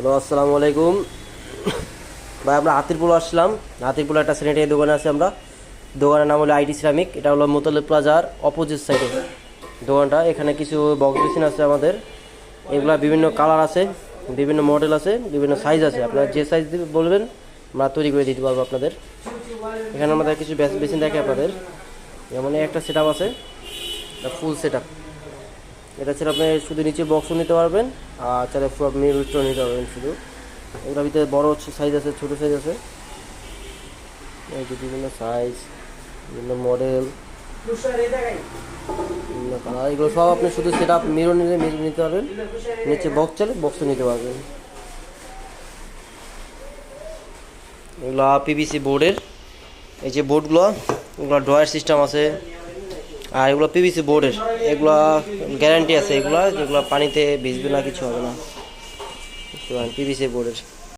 Hello, আসসালামু আলাইকুম। ভাই, আমরা হাতিরপুল আসলাম। হাতিরপুল একটা স্যানিটারি দোকানে আছে আমরা। দোকানের নাম হলো আইটি সিরামিক। এটা হলো মোতালে প্লাজার অপোজিট সাইডে দোকানটা, এখানে কিছু বক্স মেশিন আছে আমাদের। এগুলা বিভিন্ন কালার আছে, বিভিন্ন মডেল আছে, বিভিন্ন সাইজ আছে। আপনারা যে সাইজ বলবেন, আমরা তৈরি করে দিতে পারব আপনাদের। এখানে আমাদের কিছু বেসিন দেখে আপনাদের। যেমন একটা সেট আছে ফুল সেট এটা ছাড়া আপনি শুধু নিচে বক্সও নিতে পারবেন, আর পুরো আপনি রুস্টও নিতে পারবেন শুধু। এগুলোর ভিতরে বড় সাইজ আছে, ছোটো সাইজ আছে। বিভিন্ন সাইজ বিভিন্ন মডেল এগুলো সব আপনি শুধু সেটা মিরর নিলে মিরর নিতে পারবেন। নিচে বক্স চাইলে বক্সও নিতে পারবেন। এগুলো পিভিসি বোর্ডের এই যে বোর্ডগুলো ওগুলো ড্রয়ার সিস্টেম আছে। আর এগুলো পিভিসি বোর্ডের এগুলো গ্যারান্টি আছে এগুলো, যেগুলো পানিতে ভিজবে না, কিছু হবে না। পিভিসি বোর্ডের